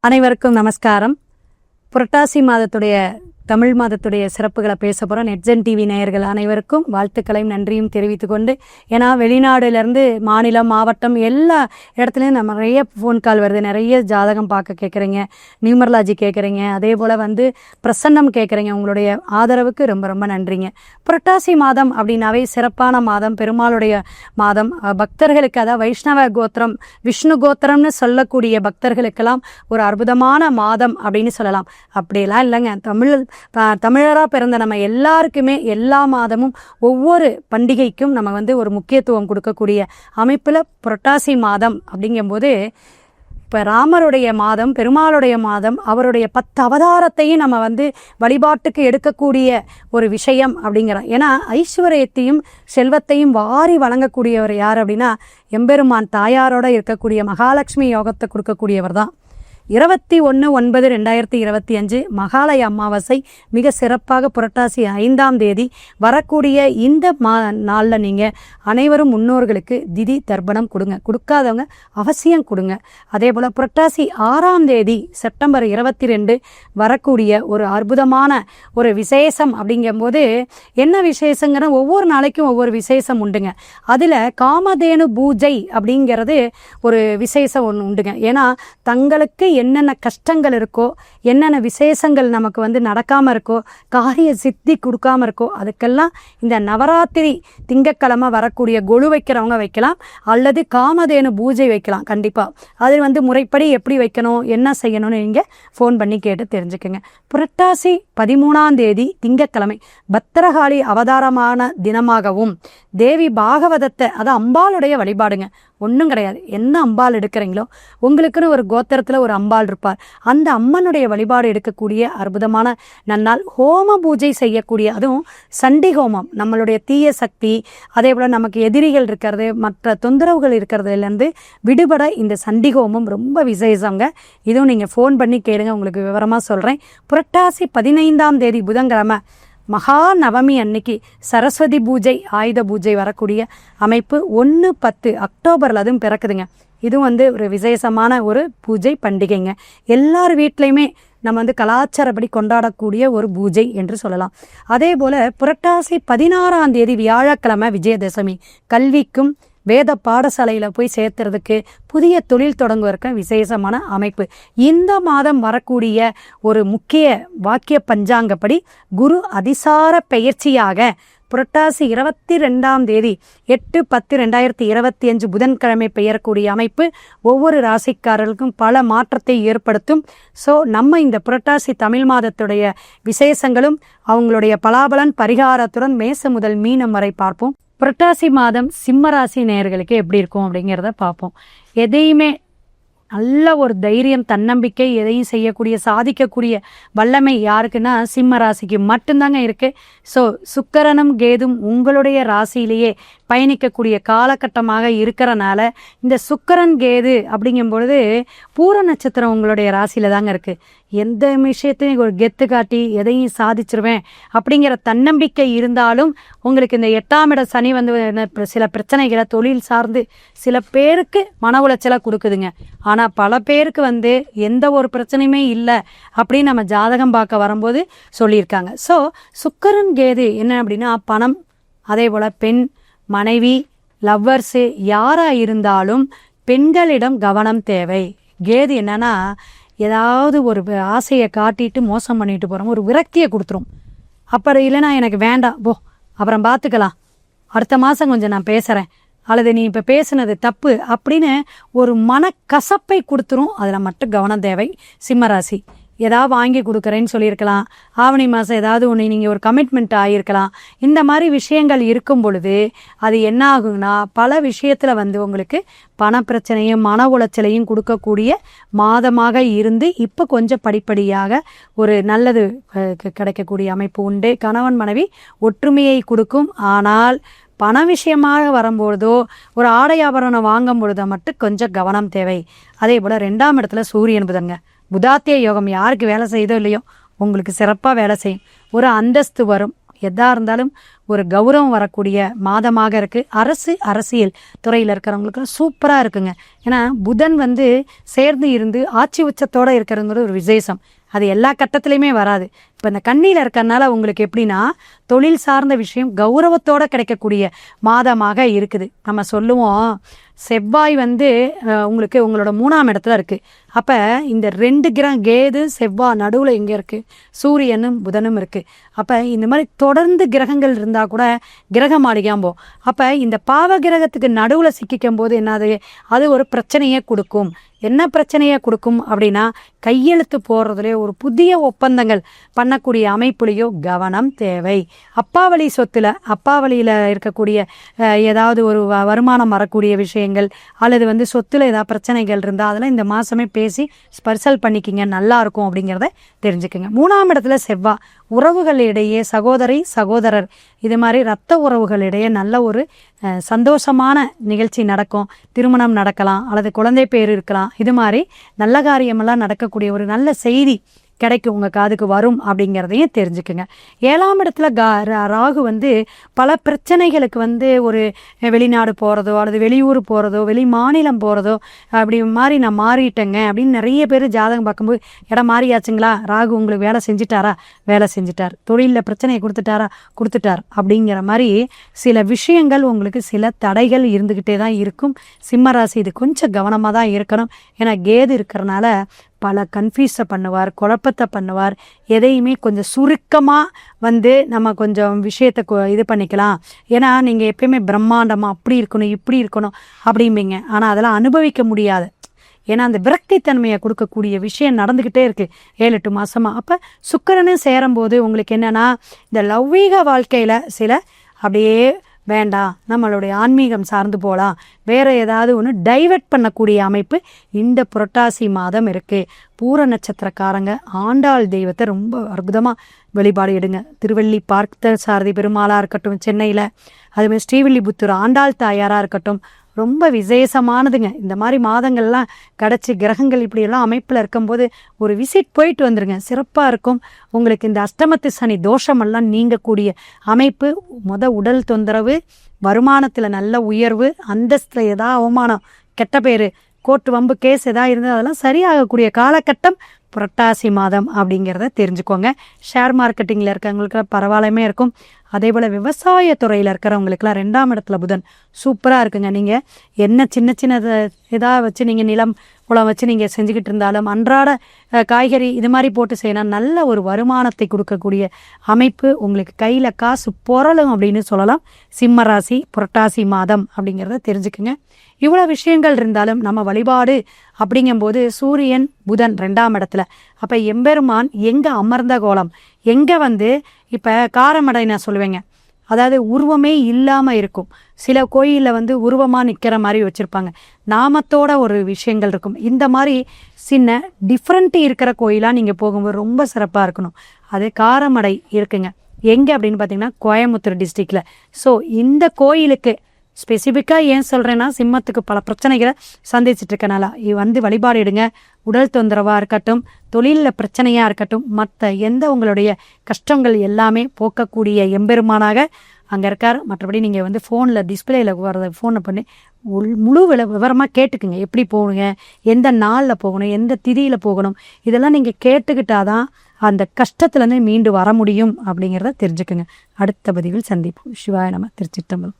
அனைவருக்கும் நமஸ்காரம். புரட்டாசி மாதத்துடைய தமிழ் மாதத்துடைய சிறப்புகளை பேச போகிறோம் நெட்ஜன் டிவி நேயர்கள் அனைவருக்கும் வாழ்த்துக்களையும் நன்றியும் தெரிவித்துக்கொண்டு ஏன்னா வெளிநாடுலேருந்து மாநிலம் மாவட்டம் எல்லா இடத்துலையும் நம்ம நிறைய ஃபோன் கால் வருது. நிறைய ஜாதகம் பார்க்க கேட்குறீங்க நியூமர்லாஜி கேட்குறீங்க அதே போல் வந்து பிரசன்னம் கேட்குறீங்க உங்களுடைய ஆதரவுக்கு ரொம்ப ரொம்ப நன்றிங்க. புரட்டாசி மாதம் அப்படின்னாவே சிறப்பான மாதம். பெருமாளுடைய மாதம். பக்தர்களுக்கு அதாவது வைஷ்ணவ கோத்திரம் விஷ்ணு கோத்திரம்னு சொல்லக்கூடிய பக்தர்களுக்கெல்லாம் ஒரு அற்புதமான மாதம் அப்படின்னு சொல்லலாம். அப்படியெல்லாம் இல்லைங்க. தமிழ் தமிழராக பிறந்த நம்ம எல்லாருக்குமே எல்லா மாதமும் ஒவ்வொரு பண்டிகைக்கும் நம்ம வந்து ஒரு முக்கியத்துவம் கொடுக்கக்கூடிய அமைப்பில் புரட்டாசி மாதம் அப்படிங்கும்போது இப்போ ராமருடைய மாதம் பெருமாளுடைய மாதம் அவருடைய பத்து அவதாரத்தையும் நம்ம வந்து வழிபாட்டுக்கு எடுக்கக்கூடிய ஒரு விஷயம் அப்படிங்கிறோம் ஏன்னா ஐஸ்வர்யத்தையும் செல்வத்தையும் வாரி வழங்கக்கூடியவர் யார் அப்படின்னா எம்பெருமான் தாயாரோட இருக்கக்கூடிய மகாலட்சுமி யோகத்தை கொடுக்கக்கூடியவர் தான். இருபத்தி ஒன்று ஒன்பது ரெண்டாயிரத்தி இருபத்தி அஞ்சு மகாலய அமாவாசை மிக சிறப்பாக புரட்டாசி ஐந்தாம் தேதி வரக்கூடிய இந்த மா நாளில் நீங்கள் அனைவரும் முன்னோர்களுக்கு திதி தர்ப்பணம் கொடுங்க. கொடுக்காதவங்க அவசியம் கொடுங்க. அதே போல் புரட்டாசி ஆறாம் தேதி செப்டம்பர் இருபத்தி ரெண்டு வரக்கூடிய ஒரு அற்புதமான ஒரு விசேஷம் அப்படிங்கும்போது என்ன விசேஷங்கிற ஒவ்வொரு நாளைக்கும் ஒவ்வொரு விசேஷம் உண்டுங்க. அதில் காமதேனு பூஜை அப்படிங்கிறது ஒரு விசேஷம் ஒன்று உண்டுங்க. ஏன்னா தங்களுக்கு என்னென்ன கஷ்டங்கள் இருக்கோ என்னென்ன விசேஷங்கள் நமக்கு வந்து நடக்காமல் இருக்கோ காரிய சித்தி கொடுக்காம இருக்கோ அதுக்கெல்லாம் இந்த நவராத்திரி திங்கட்கிழமை வரக்கூடிய கொலு வைக்கிறவங்க வைக்கலாம். அல்லது காமதேனு பூஜை வைக்கலாம் கண்டிப்பாக அது வந்து முறைப்படி எப்படி வைக்கணும் என்ன செய்யணும்னு நீங்கள் ஃபோன் பண்ணி கேட்டு தெரிஞ்சுக்கோங்க. புரட்டாசி பதிமூணாம் தேதி திங்கட்கிழமை பத்திரகாளி அவதாரமான தினமாகவும் தேவி பாகவதத்தை அது அம்பாளுடைய வழிபாடுங்க. ஒன்றும் கிடையாது. என்ன அம்பாள் எடுக்கிறீங்களோ உங்களுக்குன்னு ஒரு கோத்திரத்தில் ஒரு அம்பாள் இருப்பார். அந்த அம்மனுடைய வழிபாடு எடுக்கக்கூடிய அற்புதமான நன்னால் ஹோம பூஜை செய்யக்கூடிய அதுவும் சண்டி ஹோமம் நம்மளுடைய தீய சக்தி அதே போல் நமக்கு எதிரிகள் இருக்கிறது மற்ற தொந்தரவுகள் இருக்கிறதுலேருந்து விடுபட இந்த சண்டி ஹோமம் ரொம்ப விசேஷங்க. இதுவும் நீங்கள் ஃபோன் பண்ணி கேளுங்க உங்களுக்கு விவரமாக சொல்கிறேன் புரட்டாசி பதினைந்தாம் தேதி புதன்கிழமை மகா நவமி அன்னைக்கு சரஸ்வதி பூஜை ஆயுத பூஜை வரக்கூடிய அமைப்பு ஒன்று பத்து அக்டோபரில் அதுவும் பிறக்குதுங்க. இதுவும் வந்து ஒரு விசேஷமான ஒரு பூஜை பண்டிகைங்க. எல்லார் வீட்லேயுமே நம்ம வந்து கலாச்சாரப்படி கொண்டாடக்கூடிய ஒரு பூஜை என்று சொல்லலாம். அதே போல் புரட்டாசி பதினாறாம் தேதி வியாழக்கிழமை விஜயதசமி கல்விக்கும் வேத பாடசாலையில் போய் சேர்த்துறதுக்கு புதிய தொழில் தொடங்குவதற்கு விசேஷமான அமைப்பு. இந்த மாதம் வரக்கூடிய ஒரு முக்கிய வாக்கிய பஞ்சாங்கப்படி குரு அதிசார பெயர்ச்சியாக புரட்டாசி இருபத்தி ரெண்டாம் தேதி எட்டு பத்து ரெண்டாயிரத்தி இருபத்தி அஞ்சு புதன்கிழமை பெயரக்கூடிய அமைப்பு ஒவ்வொரு ராசிக்காரர்களுக்கும் பல மாற்றத்தை ஏற்படுத்தும். ஸோ நம்ம இந்த புரட்டாசி தமிழ் மாதத்துடைய விசேஷங்களும் அவங்களுடைய பலாபலன் பரிகாரத்துடன் மேச முதல் மீனம் வரை பார்ப்போம். புரட்டாசி மாதம் சிம்ம ராசி நேயர்களுக்கு எப்படி இருக்கும் அப்படிங்கிறத பார்ப்போம். எதையுமே நல்ல ஒரு தைரியம் தன்னம்பிக்கை எதையும் செய்யக்கூடிய சாதிக்கக்கூடிய வல்லமை யாருக்குன்னா சிம்ம ராசிக்கு மட்டும்தாங்க இருக்குது ஸோ சுக்கரனும் கேதும் உங்களுடைய ராசியிலேயே பயணிக்கக்கூடிய காலகட்டமாக இருக்கிறனால இந்த சுக்கரன் கேது அப்படிங்கும் பொழுது பூர நட்சத்திரம் உங்களுடைய ராசியில தாங்க இருக்குது எந்த விஷயத்தையும் ஒரு கெத்து காட்டி எதையும் சாதிச்சிருவேன் அப்படிங்கிற தன்னம்பிக்கை இருந்தாலும் உங்களுக்கு இந்த எட்டாம் இட சனி வந்து சில பிரச்சனைகளை தொழில் சார்ந்து சில பேருக்கு மன உளைச்சலை கொடுக்குதுங்க. ஆனால் பல பேருக்கு வந்து எந்த ஒரு பிரச்சனையுமே இல்லை அப்படின்னு நம்ம ஜாதகம் பார்க்க வரும்போது சொல்லியிருக்காங்க. ஸோ சுக்கரன் கேது என்ன அப்படின்னா பணம் அதே போல் பெண் மனைவி லவ்வர்ஸு யாராக இருந்தாலும் பெண்களிடம் கவனம் தேவை. கேது என்னன்னா ஏதாவது ஒரு ஆசையை காட்டிட்டு மோசம் பண்ணிட்டு போகிறோம் ஒரு விரக்தியை கொடுத்துரும். அப்புறம் இல்லைன்னா எனக்கு வேண்டாம். போ அப்புறம் பார்த்துக்கலாம் அடுத்த மாதம் கொஞ்சம் நான் பேசுகிறேன் அல்லது நீ இப்போ பேசுனது தப்பு அப்படின்னு ஒரு மனக்கசப்பை கொடுத்துரும். அதில் மட்டும் கவனம் தேவை. சிம்மராசி ஏதாவது வாங்கி கொடுக்குறேன்னு சொல்லியிருக்கலாம். ஆவணி மாதம் ஏதாவது ஒன்று நீங்கள் ஒரு கமிட்மெண்ட் ஆகியிருக்கலாம். இந்த மாதிரி விஷயங்கள் இருக்கும் பொழுது அது என்ன ஆகுங்கன்னா பல விஷயத்தில் வந்து உங்களுக்கு பண பிரச்சனையும் மன உளைச்சலையும் கொடுக்கக்கூடிய மாதமாக இருந்து இப்போ கொஞ்சம் படிப்படியாக ஒரு நல்லது கிடைக்கக்கூடிய அமைப்பு உண்டு. கணவன் மனைவி ஒற்றுமையை கொடுக்கும். ஆனால் பண விஷயமாக வரும்பொழுதோ ஒரு ஆடை ஆபரணம் வாங்கும் பொழுதோ மட்டும் கொஞ்சம் கவனம் தேவை. அதே போல் ரெண்டாம் இடத்துல சூரியன் புதன்ங்க புதாத்திய யோகம் யாருக்கு வேலை செய்யுதோ இல்லையோ உங்களுக்கு சிறப்பாக வேலை செய்யும். ஒரு அந்தஸ்து வரும். எதாக இருந்தாலும் ஒரு கௌரவம் வரக்கூடிய மாதமாக இருக்குது அரசு அரசியல் துறையில் இருக்கிறவங்களுக்குலாம் சூப்பராக இருக்குங்க. ஏன்னா புதன் வந்து சேர்ந்து இருந்து ஆட்சி உச்சத்தோடு இருக்கிறங்கிறது ஒரு விசேஷம். அது எல்லா கட்டத்துலையுமே வராது. இப்போ இந்த கண்ணியில் இருக்கறனால உங்களுக்கு எப்படின்னா தொழில் சார்ந்த விஷயம் கௌரவத்தோடு கிடைக்கக்கூடிய மாதமாக இருக்குது. நம்ம சொல்லுவோம் செவ்வாய் வந்து உங்களுக்கு உங்களோட மூணாம் இடத்துல இருக்குது அப்போ இந்த ரெண்டு கிரகம் கேது செவ்வாய் நடுவில் எங்கே இருக்குது சூரியனும் புதனும் இருக்குது அப்போ இந்த மாதிரி தொடர்ந்து கிரகங்கள் இருந்தால் கூட கிரக மாளிகாம்போ அப்போ இந்த பாவ கிரகத்துக்கு நடுவில் சிக்கிக்கும் போது என்னது? அது ஒரு பிரச்சனையை கொடுக்கும். என்ன பிரச்சனையை கொடுக்கும் அப்படின்னா கையெழுத்து போடுறதுலேயோ ஒரு புதிய ஒப்பந்தங்கள் பண்ணக்கூடிய அமைப்புலேயோ கவனம் தேவை. அப்பா வழி அப்பாவளியில் இருக்கக்கூடிய ஏதாவது ஒரு வ- வருமானம் வரக்கூடிய விஷயம் விஷயங்கள் அல்லது வந்து சொத்தில் ஏதாவது பிரச்சனைகள் இருந்தால் அதெல்லாம் இந்த மாதமே பேசி ஸ்பர்சல் பண்ணிக்கிங்க நல்லா இருக்கும் அப்படிங்கிறத தெரிஞ்சுக்கோங்க. மூணாம் இடத்துல செவ்வா. உறவுகளிடையே சகோதரி சகோதரர். இது மாதிரி ரத்த உறவுகளிடையே நல்ல ஒரு சந்தோஷமான நிகழ்ச்சி நடக்கும். திருமணம் நடக்கலாம் அல்லது குழந்தை பேர் இருக்கலாம். இது மாதிரி நல்ல காரியமெல்லாம் நடக்கக்கூடிய ஒரு நல்ல செய்தி கிடைக்கும் உங்கள் காதுக்கு வரும் அப்படிங்கிறதையும் தெரிஞ்சுக்குங்க. ஏழாம் இடத்துல கா ரா- ராகு வந்து பல பிரச்சனைகளுக்கு வந்து ஒரு வெளிநாடு போகிறதோ அல்லது வெளியூர் போகிறதோ வெளி மாநிலம் போகிறதோ அப்படி மாதிரி நான் மாறிட்டேங்க அப்படின்னு நிறைய பேர் ஜாதகம் பார்க்கும்போது இடம் மாறியாச்சுங்களா? ராகு உங்களுக்கு வேலை செஞ்சுட்டாரா? வேலை செஞ்சுட்டார். தொழிலில் பிரச்சனையை கொடுத்துட்டாரா? கொடுத்துட்டார். அப்படிங்கிற மாதிரி சில விஷயங்கள் உங்களுக்கு சில தடைகள் இருந்துக்கிட்டே தான் இருக்கும். சிம்ம ராசி இது கொஞ்சம் கவனமாக தான் இருக்கணும். ஏன்னா கேது இருக்கிறனால பல கன்ஃபியூஸை பண்ணுவார் குழப்பத்தை பண்ணுவார். எதையுமே கொஞ்சம் சுருக்கமாக வந்து நம்ம கொஞ்சம் விஷயத்தை கொ- இது பண்ணிக்கலாம். ஏன்னா நீங்கள் எப்பயுமே பிரம்மாண்டமாக அப்படி இருக்கணும் இப்படி இருக்கணும் அப்படிம்பீங்க. ஆனால் அதெல்லாம் அனுபவிக்க முடியாது. ஏன்னா அந்த விரக்தித்தன்மையை கொடுக்கக்கூடிய விஷயம் நடந்துக்கிட்டே இருக்குது ஏழு எட்டு மாதமாக அப்போ சுக்கரனும் சேரும்போது உங்களுக்கு என்னென்னா இந்த லௌவீக வாழ்க்கையில் சில அப்படியே வேண்டாம் நம்மளுடைய ஆன்மீகம் சார்ந்து போகலாம் வேற ஏதாவது ஒன்று டைவர்ட் பண்ணக்கூடிய அமைப்பு இந்த புரட்டாசி மாதம் இருக்கு. பூர நட்சத்திரக்காரங்க ஆண்டாள் தெய்வத்தை ரொம்ப அற்புதமாக வழிபாடு எடுங்க. திருவள்ளி பார்த்த சாரதி பெருமாளாக இருக்கட்டும் சென்னையில். அதுமாதிரி ஸ்ரீவில்லிபுத்தூர் ஆண்டாள் தாயாராக இருக்கட்டும் ரொம்ப விசேஷமானதுங்க. இந்த மாதிரி மாதங்கள்லாம் கிடச்சி கிரகங்கள் இப்படியெல்லாம் அமைப்பில் இருக்கும்போது ஒரு விசிட் போயிட்டு வந்துருங்க. சிறப்பாக இருக்கும். உங்களுக்கு இந்த அஷ்டமத்து சனி தோஷமெல்லாம் நீங்கக்கூடிய அமைப்பு முத உடல் தொந்தரவு வருமானத்தில் நல்ல உயர்வு அந்தஸ்தில் எதா அவமானம் கெட்ட பேர் கோர்ட்டு வம்பு கேஸ் எதாவது இருந்தால் அதெல்லாம் சரியாகக்கூடிய காலகட்டம் புரட்டாசி மாதம் அப்படிங்கிறத தெரிஞ்சுக்கோங்க. ஷேர் மார்க்கெட்டிங்கில் இருக்கவங்களுக்கு பரவாயில்லமே இருக்கும். அதே போல் விவசாய துறையில் இருக்கிறவங்களுக்குலாம் ரெண்டாம் இடத்துல புதன் சூப்பராக இருக்குங்க. நீங்கள் என்ன சின்ன சின்ன இதாக வச்சு நீங்கள் நிலம் குளம் வச்சு நீங்கள் செஞ்சுக்கிட்டு இருந்தாலும் அன்றாட காய்கறி இது மாதிரி போட்டு செய்யணும் நல்ல ஒரு வருமானத்தை கொடுக்கக்கூடிய அமைப்பு உங்களுக்கு கையில் காசு புரளும் அப்படின்னு சொல்லலாம். சிம்மராசி புரட்டாசி மாதம் அப்படிங்கிறத தெரிஞ்சுக்குங்க. இவ்வளோ விஷயங்கள் இருந்தாலும் நம்ம வழிபாடு அப்படிங்கும்போது சூரியன் புதன் ரெண்டாம் இடத்துல. அப்போ எம்பெருமான் எங்கே அமர்ந்த கோலம்? எங்கே வந்து இப்போ காரமடை நான் சொல்லுவேங்க. அதாவது உருவமே இல்லாமல் இருக்கும். சில கோயிலில் வந்து உருவமாக நிற்கிற மாதிரி வச்சுருப்பாங்க. நாமத்தோட ஒரு விஷயங்கள் இருக்கும். இந்த மாதிரி சின்ன டிஃப்ரெண்ட்டு இருக்கிற கோயிலாக நீங்கள் போகும்போது ரொம்ப சிறப்பாக இருக்கணும். அது காரமடை இருக்குங்க. எங்கே அப்படின்னு பார்த்தீங்கன்னா கோயம்புத்தூர் டிஸ்ட்ரிக்டில் ஸோ இந்த கோயிலுக்கு ஸ்பெசிஃபிக்காக ஏன் சொல்கிறேன்னா சிம்மத்துக்கு பல பிரச்சனைகளை சந்திச்சுட்டு இருக்கனால வந்து வழிபாடு எடுங்க. உடல் தொந்தரவாக இருக்கட்டும் தொழிலில் பிரச்சனையாக இருக்கட்டும் மற்ற எந்த உங்களுடைய கஷ்டங்கள் எல்லாமே போக்கக்கூடிய எம்பெருமானாக அங்கே இருக்கார். மற்றபடி நீங்கள் வந்து ஃபோனில் டிஸ்பிளேயில் வரத ஃபோனை பண்ணி உள் முழு வில விவரமாக கேட்டுக்குங்க. எப்படி போகணுங்க எந்த நாளில் போகணும் எந்த திதியில் போகணும் இதெல்லாம் நீங்கள் கேட்டுக்கிட்டாதான் அந்த கஷ்டத்துலேருந்து மீண்டு வர முடியும் அப்படிங்கிறத தெரிஞ்சுக்குங்க. அடுத்த பதிவில் சந்திப்போம். சிவாய நம்ம திருச்சிட்டம்பலம்